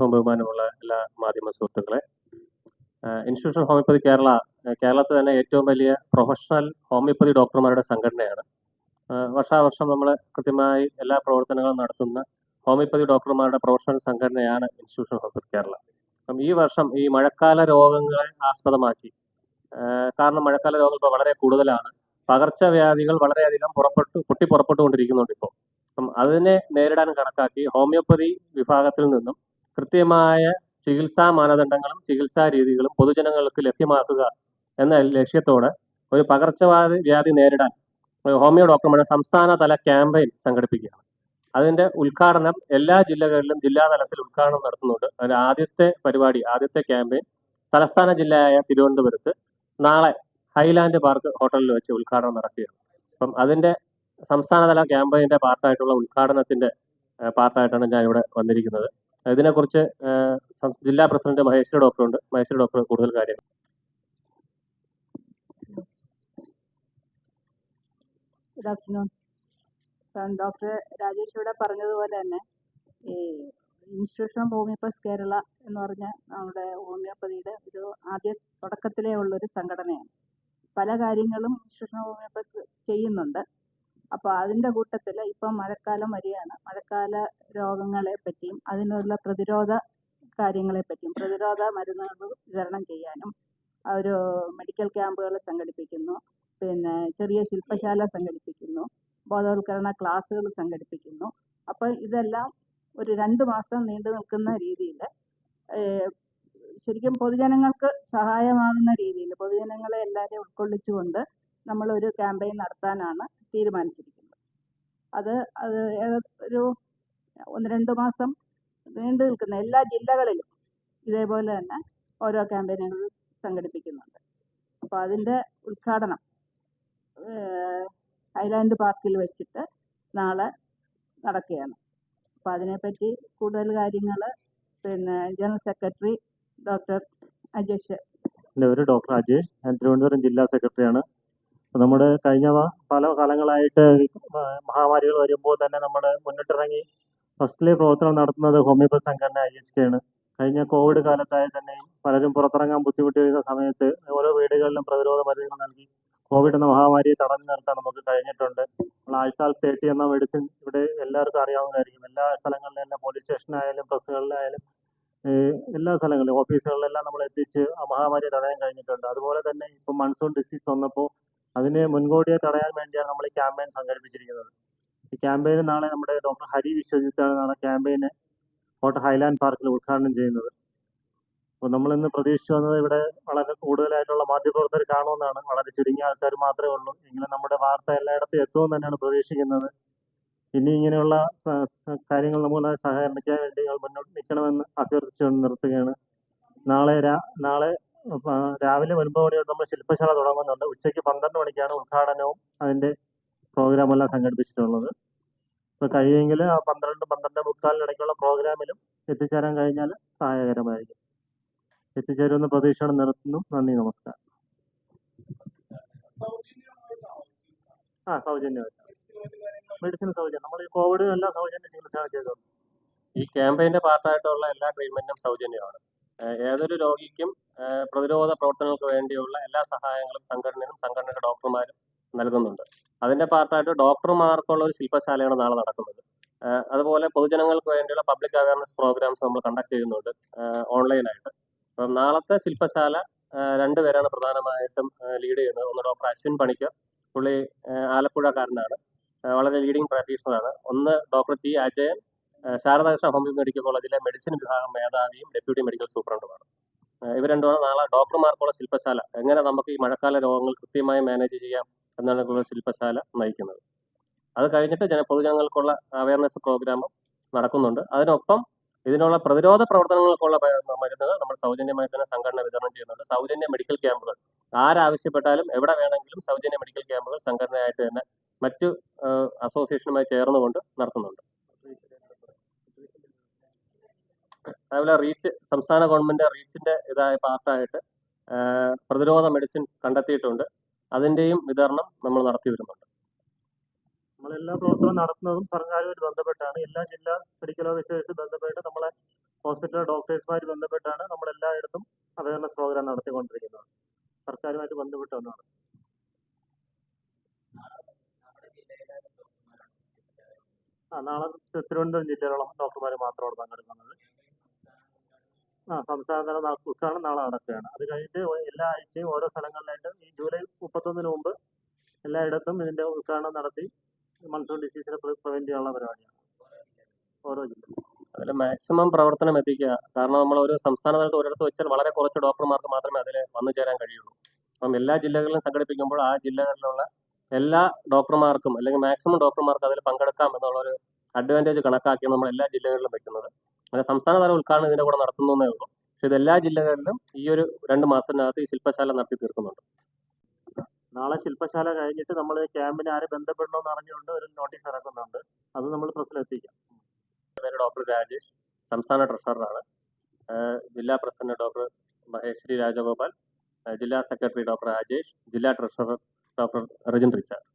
സ്നേഹവും ബഹുമാനമുള്ള എല്ലാ മാധ്യമ സുഹൃത്തുക്കളെ ഇൻസ്റ്റിറ്റ്യൂഷൻ ഹോമിയോപ്പതി കേരള കേരളത്തിൽ തന്നെ ഏറ്റവും വലിയ പ്രൊഫഷണൽ ഹോമിയോപ്പതി ഡോക്ടർമാരുടെ സംഘടനയാണ്. വർഷാവർഷം നമ്മൾ കൃത്യമായി എല്ലാ പ്രവർത്തനങ്ങളും നടത്തുന്ന ഹോമിയോപ്പതി ഡോക്ടർമാരുടെ പ്രൊഫഷണൽ സംഘടനയാണ് ഇൻസ്റ്റിറ്റ്യൂഷൻ ഹോമിയോപ്പതി കേരള. അപ്പം ഈ വർഷം ഈ മഴക്കാല രോഗങ്ങളെ ആസ്പദമാക്കി കാരണം മഴക്കാല രോഗങ്ങൾ ഇപ്പോൾ വളരെ കൂടുതലാണ്. പകർച്ചവ്യാധികൾ വളരെയധികം പുറപ്പെട്ടു പൊട്ടി പുറപ്പെട്ടുകൊണ്ടിരിക്കുന്നുണ്ട് ഇപ്പോൾ അപ്പം അതിനെ നേരിടാൻ കണക്കാക്കി ഹോമിയോപ്പതി വിഭാഗത്തിൽ നിന്നും കൃത്യമായ ചികിത്സാ മാനദണ്ഡങ്ങളും ചികിത്സാ രീതികളും പൊതുജനങ്ങൾക്ക് ലഭ്യമാക്കുക എന്ന ലക്ഷ്യത്തോടെ ഒരു പകർച്ചവ്യാധി വ്യാധി നേരിടാൻ ഹോമിയോ ഡോക്ടർമാരുടെ സംസ്ഥാനതല ക്യാമ്പയിൻ സംഘടിപ്പിക്കുകയാണ്. അതിന്റെ ഉദ്ഘാടനം എല്ലാ ജില്ലകളിലും ജില്ലാ തലത്തിൽ ഉദ്ഘാടനം നടത്തുന്നുണ്ട്. അതിന്റെ ആദ്യത്തെ പരിപാടി ആദ്യത്തെ ക്യാമ്പയിൻ തലസ്ഥാന ജില്ലയായ തിരുവനന്തപുരത്ത് നാളെ ഹൈലാൻഡ് പാർക്ക് ഹോട്ടലിൽ വെച്ച് ഉദ്ഘാടനം നടക്കുകയാണ്. അപ്പം അതിന്റെ സംസ്ഥാനതല ക്യാമ്പയിന്റെ പാർട്ടായിട്ടുള്ള ഉദ്ഘാടനത്തിന്റെ പാർട്ടായിട്ടാണ് ഞാൻ ഇവിടെ വന്നിരിക്കുന്നത്. ഇതിനെക്കുറിച്ച് ജില്ലാ പ്രസിഡന്റ് മഹേശ്വരി ഡോക്ടർ ഉണ്ട് മഹേശ്വരി ഡോക്ടർ കൂടുതൽ കാര്യങ്ങൾ. ഗുഡ് ആഫ്റ്റർനൂൺ ഡോക്ടർ രാജേഷ് ഇവിടെ പറഞ്ഞതുപോലെ തന്നെ ഈ ഇൻസ്റ്റിറ്റ്യൂഷൻ ഓഫ് ഹോമിയോപ്പസ് കേരള എന്ന് പറഞ്ഞ നമ്മുടെ ഹോമിയോപ്പതിയുടെ ഒരു ആദ്യ തുടക്കത്തിലേ ഉള്ളൊരു സംഘടനയാണ്. പല കാര്യങ്ങളും ഇൻസ്റ്റിറ്റ്യൂഷൻ ഓഫ് ഹോമിയോപ്പസ് ചെയ്യുന്നുണ്ട്. അപ്പോൾ അതിന്റെ കൂട്ടത്തിൽ ഇപ്പം മഴക്കാലം വരികയാണ്. മഴക്കാല രോഗങ്ങളെ പറ്റിയും അതിനുള്ള പ്രതിരോധ കാര്യങ്ങളെ പറ്റിയും പ്രതിരോധ മരുന്നുകൾ വിതരണം ചെയ്യാനും ഒരു മെഡിക്കൽ ക്യാമ്പുകൾ സംഘടിപ്പിക്കുന്നു. പിന്നെ ചെറിയ ശില്പശാല സംഘടിപ്പിക്കുന്നു. ബോധവൽക്കരണ ക്ലാസ്സുകൾ സംഘടിപ്പിക്കുന്നു. അപ്പോൾ ഇതെല്ലാം ഒരു രണ്ട് മാസം നീണ്ടു നിൽക്കുന്ന രീതിയിൽ ശരിക്കും പൊതുജനങ്ങൾക്ക് സഹായമാകുന്ന രീതിയിൽ പൊതുജനങ്ങളെ എല്ലാവരെയും ഉൾക്കൊള്ളിച്ചുകൊണ്ട് നമ്മൾ ഒരു ക്യാമ്പയിൻ നടത്താനാണ് തീരുമാനിച്ചിരിക്കുന്നത്. അത് അത് ഒരു ഒന്ന് രണ്ട് മാസം നീണ്ടു നിൽക്കുന്ന എല്ലാ ജില്ലകളിലും ഇതേപോലെ തന്നെ ഓരോ ക്യാമ്പയിനുകൾ സംഘടിപ്പിക്കുന്നുണ്ട്. അപ്പോൾ അതിന്റെ ഉദ്ഘാടനം ഐലാൻഡ് പാർക്കിൽ വെച്ചിട്ട് നാളെ നടക്കുകയാണ്. അപ്പോൾ അതിനെപ്പറ്റി കൂടുതൽ കാര്യങ്ങൾ പിന്നെ ജനറൽ സെക്രട്ടറി ഡോക്ടർ അജേഷ് എന്റെ പേര് ഡോക്ടർ അജേഷ്. ഞാൻ തിരുവനന്തപുരം ജില്ലാ സെക്രട്ടറിയാണ്. നമ്മുടെ കഴിഞ്ഞ പല കാലങ്ങളായിട്ട് മഹാമാരികൾ വരുമ്പോൾ തന്നെ നമ്മൾ മുന്നിട്ടിറങ്ങി ഫസ്റ്റിലെ പ്രവർത്തനം നടത്തുന്നത് ഹോമിയോപ്പതി സംഘടന ഐ എച്ച് കെ ആണ്. കഴിഞ്ഞ കോവിഡ് കാലത്തായി തന്നെ പലരും പുറത്തിറങ്ങാൻ ബുദ്ധിമുട്ടിയിരുന്ന സമയത്ത് ഓരോ വീടുകളിലും പ്രതിരോധ മരുന്നുകൾ നൽകി കോവിഡ് എന്ന മഹാമാരിയെ തടഞ്ഞു നിർത്താൻ നമുക്ക് കഴിഞ്ഞിട്ടുണ്ട്. നമ്മൾ ആഴ്ചാൽ തേർട്ടി എന്ന മെഡിസിൻ ഇവിടെ എല്ലാവർക്കും അറിയാവുന്നതായിരിക്കും. എല്ലാ സ്ഥലങ്ങളിലും സ്ഥലങ്ങളിലെല്ലാം പോലീസ് സ്റ്റേഷനായാലും ബസ്സുകളിലായാലും എല്ലാ സ്ഥലങ്ങളിലും ഓഫീസുകളിലെല്ലാം നമ്മൾ എത്തിച്ച് ആ മഹാമാരിയെ തടയാൻ കഴിഞ്ഞിട്ടുണ്ട്. അതുപോലെ തന്നെ ഇപ്പം മൺസൂൺ ഡിസീസ് വന്നപ്പോൾ അതിനെ മുൻകൂട്ടിയെ തടയാൻ വേണ്ടിയാണ് നമ്മൾ ഈ ക്യാമ്പയിൻ സംഘടിപ്പിച്ചിരിക്കുന്നത്. ഈ ക്യാമ്പയിൻ നാളെ നമ്മുടെ ഡോക്ടർ ഹരി വിശ്വജിത്താണ് നാളെ ക്യാമ്പയിന് കോട്ട ഹൈലാൻഡ് പാർക്കിൽ ഉദ്ഘാടനം ചെയ്യുന്നത്. അപ്പോൾ നമ്മൾ ഇന്ന് പ്രതീക്ഷിച്ചു വന്നത് ഇവിടെ വളരെ കൂടുതലായിട്ടുള്ള മാധ്യമപ്രവർത്തകർ കാണുമെന്നാണ്. വളരെ ചുരുങ്ങിയ ആൾക്കാർ മാത്രമേ ഉള്ളൂ. എങ്കിലും നമ്മുടെ വാർത്ത എല്ലായിടത്തും എത്തുമെന്ന് തന്നെയാണ് പ്രതീക്ഷിക്കുന്നത്. ഇനി ഇങ്ങനെയുള്ള കാര്യങ്ങൾ നമ്മൾ സഹകരിക്കാൻ വേണ്ടി മുന്നോട്ട് നിൽക്കണമെന്ന് അഭ്യർത്ഥിച്ചുകൊണ്ട് നിർത്തുകയാണ്. നാളെ നാളെ രാവിലെ ഒൻപത് മണിയോട് നമ്മൾ ശില്പശാല തുടങ്ങുന്നുണ്ട്. ഉച്ചയ്ക്ക് പന്ത്രണ്ട് മണിക്കാണ് ഉദ്ഘാടനവും അതിന്റെ പ്രോഗ്രാം എല്ലാം സംഘടിപ്പിച്ചിട്ടുള്ളത്. അപ്പൊ കഴിയുമെങ്കിൽ ആ പന്ത്രണ്ട് പന്ത്രണ്ട് മുക്കാലിനിടയ്ക്കുള്ള പ്രോഗ്രാമിലും എത്തിച്ചേരാൻ കഴിഞ്ഞാൽ സഹായകരമായിരിക്കും. എത്തിച്ചേരുമെന്ന് പ്രതീക്ഷയോടെ നിർത്തുന്നു. നന്ദി നമസ്കാരം. ആ സൗജന്യമായിട്ട്. മെഡിസിൻ സൗജന്യം. നമ്മൾ ഈ കോവിഡ് എല്ലാം സൗജന്യ ചികിത്സ ചെയ്തു ഈ ക്യാമ്പയിന്റെ പാർട്ടായിട്ടുള്ള എല്ലാ ട്രീറ്റ്മെന്റും സൗജന്യമാണ്. ഏതൊരു രോഗിക്കും പ്രതിരോധ പ്രവർത്തനങ്ങൾക്ക് വേണ്ടിയുള്ള എല്ലാ സഹായങ്ങളും സംഘടനയും സംഘടനയുടെ ഡോക്ടർമാരും നൽകുന്നുണ്ട്. അതിന്റെ പാർട്ടായിട്ട് ഡോക്ടർമാർക്കുള്ള ഒരു ശില്പശാലയാണ് നാളെ നടക്കുന്നത്. അതുപോലെ പൊതുജനങ്ങൾക്ക് വേണ്ടിയുള്ള പബ്ലിക് അവയർനെസ് പ്രോഗ്രാംസ് നമ്മൾ കണ്ടക്ട് ചെയ്യുന്നുണ്ട് ഓൺലൈനായിട്ട്. അപ്പം നാളത്തെ ശില്പശാല രണ്ടുപേരാണ് പ്രധാനമായിട്ടും ലീഡ് ചെയ്യുന്നത്. ഒന്ന് ഡോക്ടർ അശ്വിൻ പണിക്കർ പുള്ളി ആലപ്പുഴക്കാരനാണ്. വളരെ ലീഡിങ് പ്രാക്ടീഷണറാണ് ഒന്ന് doctor T Ajayan Saradakrishna homeo medical കോളേജിലെ മെഡിസിൻ വിഭാഗം മേധാവിയും ഡെപ്യൂട്ടി മെഡിക്കൽ സൂപ്രണ്ടുമാണ് ഇവ ഇവർ രണ്ടുമാണ് നാളെ ഡോക്ടർമാർക്കുള്ള ശില്പശാല. എങ്ങനെ നമുക്ക് ഈ മഴക്കാല രോഗങ്ങൾ കൃത്യമായി മാനേജ് ചെയ്യാം എന്നുള്ള ശില്പശാല നയിക്കുന്നത്. അത് കഴിഞ്ഞിട്ട് ജന പൊതുജനങ്ങൾക്കുള്ള അവയർനെസ് പ്രോഗ്രാമും നടക്കുന്നുണ്ട്. അതിനൊപ്പം ഇതിനുള്ള പ്രതിരോധ പ്രവർത്തനങ്ങൾക്കുള്ള മരുന്നുകൾ നമ്മൾ സൗജന്യമായി തന്നെ സംഘടന വിതരണം ചെയ്യുന്നുണ്ട്. സൗജന്യ മെഡിക്കൽ ക്യാമ്പുകൾ ആരാവശ്യപ്പെട്ടാലും എവിടെ വേണമെങ്കിലും സൗജന്യ മെഡിക്കൽ ക്യാമ്പുകൾ സംഘടനയായിട്ട് തന്നെ മറ്റു അസോസിയേഷനുമായി ചേർന്നുകൊണ്ട് നടത്തുന്നുണ്ട്. അതുപോലെ റീച്ച് സംസ്ഥാന ഗവൺമെന്റ് റീച്ചിന്റെ ഇതായ പാർട്ടായിട്ട് പ്രതിരോധ മെഡിസിൻ കണ്ടെത്തിയിട്ടുണ്ട്. അതിന്റെയും വിതരണം നമ്മൾ നടത്തി വരുന്നുണ്ട്. നമ്മളെല്ലാ പ്രവർത്തനവും നടത്തുന്നതും സർക്കാരുമായിട്ട് ബന്ധപ്പെട്ടാണ്. എല്ലാ ജില്ലാ മെഡിക്കൽ ഓഫീസേഴ്സ് ബന്ധപ്പെട്ട് നമ്മളെ ഹോസ്പിറ്റൽ ഡോക്ടേഴ്സുമായി ബന്ധപ്പെട്ടാണ് നമ്മൾ എല്ലായിടത്തും അവയർനെസ് പ്രോഗ്രാം നടത്തിക്കൊണ്ടിരിക്കുന്നത്. സർക്കാരുമായിട്ട് ബന്ധപ്പെട്ട് ഒന്നാണ് ആ നാളെ തിരുവനന്തപുരം ജില്ലയിലുള്ള ഡോക്ടർമാർ മാത്രമാണ് പങ്കെടുക്കുന്നത്. ആ സംസ്ഥാനതല ഉദ്ഘാടനം നാളെ നടക്കുകയാണ്. അത് കഴിഞ്ഞിട്ട് എല്ലാ ആഴ്ചയും ഓരോ സ്ഥലങ്ങളിലായിട്ട് ഈ ജൂലൈ മുപ്പത്തൊന്നിന് മുമ്പ് എല്ലായിടത്തും ഇതിന്റെ ഉദ്ഘാടനം നടത്തി മൺസൂൺ ഡിസീസിനെ പ്രിവെന്റ് ചെയ്യാനുള്ള പരിപാടിയാണ്. ഓരോ ജില്ല അതിൽ മാക്സിമം പ്രവർത്തനം എത്തിക്കുക. കാരണം നമ്മൾ ഒരു സംസ്ഥാന തലത്തിൽ ഒരിടത്ത് വെച്ചാൽ വളരെ കുറച്ച് ഡോക്ടർമാർക്ക് മാത്രമേ അതിൽ വന്നു ചേരാൻ കഴിയുള്ളൂ. അപ്പം എല്ലാ ജില്ലകളിലും സംഘടിപ്പിക്കുമ്പോൾ ആ ജില്ലകളിലുള്ള എല്ലാ ഡോക്ടർമാർക്കും അല്ലെങ്കിൽ മാക്സിമം ഡോക്ടർമാർക്ക് അതിൽ പങ്കെടുക്കാം എന്നുള്ള ഒരു അഡ്വാന്റേജ് കണക്കാക്കിയാണ് നമ്മൾ എല്ലാ ജില്ലകളിലും വെക്കുന്നത്. അങ്ങനെ സംസ്ഥാനതല ഉദ്ഘാടനം ഇതിന്റെ കൂടെ നടത്തുന്നേ ഉള്ളൂ. പക്ഷെ ഇത് എല്ലാ ജില്ലകളിലും ഈ ഒരു രണ്ട് മാസത്തിനകത്ത് ഈ ശില്പശാല നടത്തി തീർക്കുന്നുണ്ട്. നാളെ ശില്പശാല കഴിഞ്ഞിട്ട് നമ്മൾ ക്യാമ്പിന് ആരെ ബന്ധപ്പെടണമെന്ന് അറിഞ്ഞുകൊണ്ട് ഒരു നോട്ടീസ് ഇറക്കുന്നുണ്ട്. അത് നമ്മൾ പ്രസിലെത്തിക്കാം പേര് ഡോക്ടർ രാജേഷ്. സംസ്ഥാന ട്രഷററാണ്. ജില്ലാ പ്രസിഡന്റ് ഡോക്ടർ മഹേശ്വരി രാജഗോപാൽ ജില്ലാ സെക്രട്ടറി ഡോക്ടർ രാജേഷ് ജില്ലാ ട്രഷറർ ഡോക്ടർ റജിൻ റിച്ചാർഡ്.